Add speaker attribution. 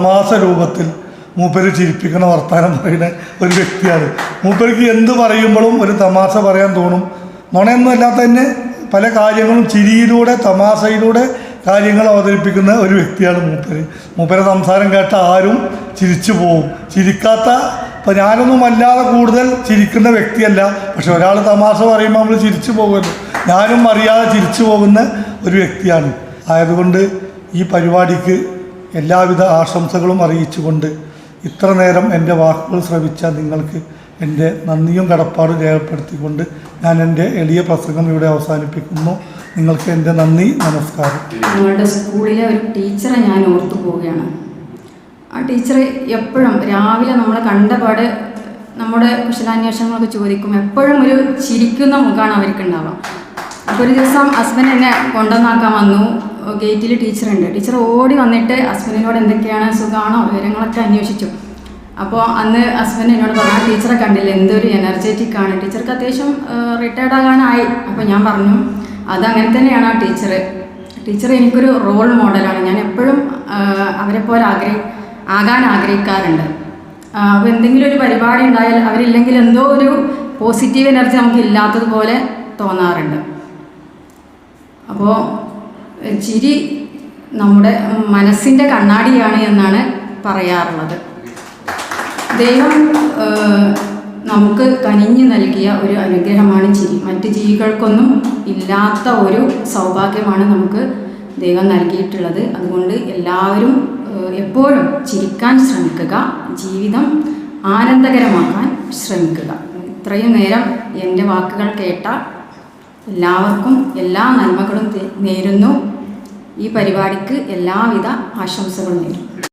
Speaker 1: മാസ രൂപത്തിൽ മൂപ്പര് ചിരിപ്പിക്കണ വർത്തമാനം പറയുന്ന ഒരു വ്യക്തിയാണ്. മൂപ്പർക്ക് എന്ത് പറയുമ്പോഴും ഒരു തമാശ പറയാൻ തോന്നും. നുണയൊന്നും തന്നെ പല കാര്യങ്ങളും ചിരിയിലൂടെ തമാശയിലൂടെ കാര്യങ്ങൾ അവതരിപ്പിക്കുന്ന ഒരു വ്യക്തിയാണ് മൂപ്പര്. മൂപ്പരെ സംസാരം കേട്ട ആരും ചിരിച്ചു പോവും. ചിരിക്കാത്ത ഇപ്പം ഞാനൊന്നും അല്ലാതെ കൂടുതൽ ചിരിക്കുന്ന വ്യക്തിയല്ല. പക്ഷെ ഒരാൾ തമാശ പറയുമ്പോൾ നമ്മൾ ചിരിച്ചു പോകുമല്ലോ. ഞാനും അറിയാതെ ചിരിച്ചു പോകുന്ന ഒരു വ്യക്തിയാണ്. ആയതുകൊണ്ട് ഈ പരിപാടിക്ക് എല്ലാവിധ ആശംസകളും അറിയിച്ചുകൊണ്ട് ഇത്ര നേരം എന്റെ വാക്കുകൾ ശ്രവിച്ച നിങ്ങൾക്ക് എന്റെ നന്ദിയും കടപ്പാടും രേഖപ്പെടുത്തിക്കൊണ്ട് ഞാൻ എന്റെ എളിയ പ്രസംഗം ഇവിടെ അവസാനിപ്പിക്കുന്നു. നിങ്ങൾക്ക് എന്റെ നന്ദി നമസ്കാരം.
Speaker 2: ഞങ്ങളുടെ സ്കൂളിലെ ഒരു ടീച്ചറെ ഞാൻ ഓർത്തു പോവുകയാണ്. ആ ടീച്ചർ എപ്പോഴും രാവിലെ നമ്മളെ കണ്ടപാട് നമ്മുടെ കുശലാന്വേഷണങ്ങളൊക്കെ ചോദിക്കും. എപ്പോഴും ഒരു ചിരിക്കുന്ന മുഖമാണ് അവർക്ക് ഉണ്ടാവുക അപ്പോൾ ഒരു ദിവസം ഹസ്ബൻഡ് എന്നെ കൊണ്ടുവന്നാക്കാൻ വന്നു. ഗേറ്റിൽ ടീച്ചറുണ്ട്. ടീച്ചർ ഓടി വന്നിട്ട് ഹസ്ബൻഡിനോട് എന്തൊക്കെയാണ് സുഖമാണോ? വിവരങ്ങളൊക്കെ അന്വേഷിച്ചു. അപ്പോൾ അന്ന് ഹസ്ബൻഡ് എന്നോട് പറഞ്ഞു ടീച്ചറെ കണ്ടില്ല എന്തൊരു എനർജറ്റിക് ആണ്. ടീച്ചർക്ക് അത്യാവശ്യം റിട്ടയർഡ് ആകാനായി. അപ്പോൾ ഞാൻ പറഞ്ഞു അതങ്ങനെ തന്നെയാണ് ആ ടീച്ചർ ടീച്ചർ എനിക്കൊരു റോൾ മോഡലാണ് ഞാൻ എപ്പോഴും അവരെ പോലെ ആഗ്രഹി ആകാൻ ആഗ്രഹിക്കാറുണ്ട്. അപ്പോൾ എന്തെങ്കിലും ഒരു പരിപാടി ഉണ്ടായാൽ അവരില്ലെങ്കിൽ എന്തോ ഒരു പോസിറ്റീവ് എനർജി നമുക്ക് ഇല്ലാത്തതുപോലെ തോന്നാറുണ്ട്. അപ്പോൾ ചിരി നമ്മുടെ മനസ്സിന്റെ കണ്ണാടിയാണ് എന്നാണ് പറയാറുള്ളത്. ദൈവം നമുക്ക് കനിഞ്ഞു നൽകിയ ഒരു അനുഗ്രഹമാണ് ചിരി. മറ്റ് ജീവികൾക്കൊന്നും ഇല്ലാത്ത ഒരു സൗഭാഗ്യമാണ് നമുക്ക് ദൈവം നൽകിയിട്ടുള്ളത്. അതുകൊണ്ട് എല്ലാവരും എപ്പോഴും ചിരിക്കാൻ ശ്രമിക്കുക ജീവിതം ആനന്ദകരമാക്കാൻ ശ്രമിക്കുക. ഇത്രയും നേരം എന്റെ വാക്കുകൾ കേട്ട എല്ലാവർക്കും എല്ലാ നന്മകളും നേരുന്നു. ഈ പരിപാടിക്ക് എല്ലാവിധ ആശംസകളും നേരുന്നു.